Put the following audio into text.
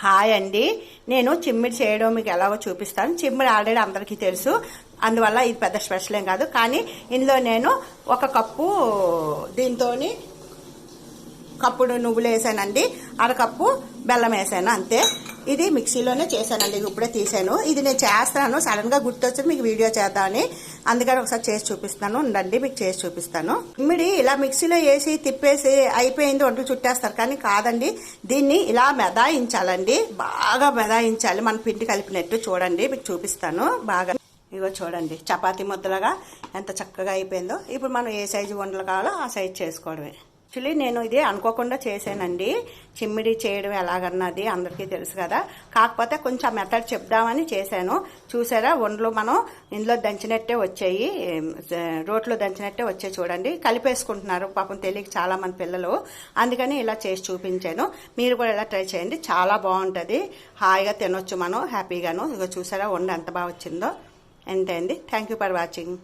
Hi అండి. నేను చిమ్మిడి చేయడం మీకు ఎలాగో చూపిస్తాను. చిమ్మిడి ఆల్రెడీ అందరికీ తెలుసు. అందువల్ల ఇది పెద్ద స్పెషల్ ఏం కాదు. కానీ ఇందులో నేను ఒక కప్పు దీంతో కప్పుడు నువ్వులు వేసానండి. అరకప్పు బెల్లం వేసాను అంతే. ఇది మిక్సీలోనే చేశానండి ఇది ఇప్పుడే తీసాను ఇది నేను చేస్తాను సడన్గా మీకు వీడియో చేద్దామని. అందుకని ఒకసారి చేసి చూపిస్తాను ఉండండి మీకు చేసి చూపిస్తాను. ఇమ్మిడి ఇలా మిక్సీలో వేసి తిప్పేసి అయిపోయింది ఒంట్లు చుట్టేస్తారు. కానీ కాదండి దీన్ని ఇలా మెదాయించాలండి. బాగా మెదాయించాలి మన పిండి కలిపినట్టు చూడండి మీకు చూపిస్తాను. బాగా ఇగో చూడండి చపాతీ ముద్దలుగా ఎంత చక్కగా అయిపోయిందో. ఇప్పుడు మనం ఏ సైజు వంటలు కావాలో ఆ సైజు చేసుకోవడమే. యాక్చువల్లీ నేను ఇది అనుకోకుండా చేశానండి. చిమ్మిడి చేయడం ఎలాగన్నది అందరికీ తెలుసు కదా. కాకపోతే కొంచెం మెథడ్ చెప్దామని చేశాను. చూసారా వండలు మనం ఇందులో దంచినట్టే వచ్చాయి. రోట్లో దంచినట్టే వచ్చాయి చూడండి. కలిపేసుకుంటున్నారు. పాపం తెలియక చాలామంది పిల్లలు. అందుకని ఇలా చేసి చూపించాను. మీరు కూడా ఇలా ట్రై చేయండి. చాలా బాగుంటుంది. హాయిగా తినొచ్చు మనం. హ్యాపీగాను. ఇక చూసారా వండ ఎంత బాగా వచ్చిందో. అంతే అండి థ్యాంక్ యూ ఫర్ వాచింగ్.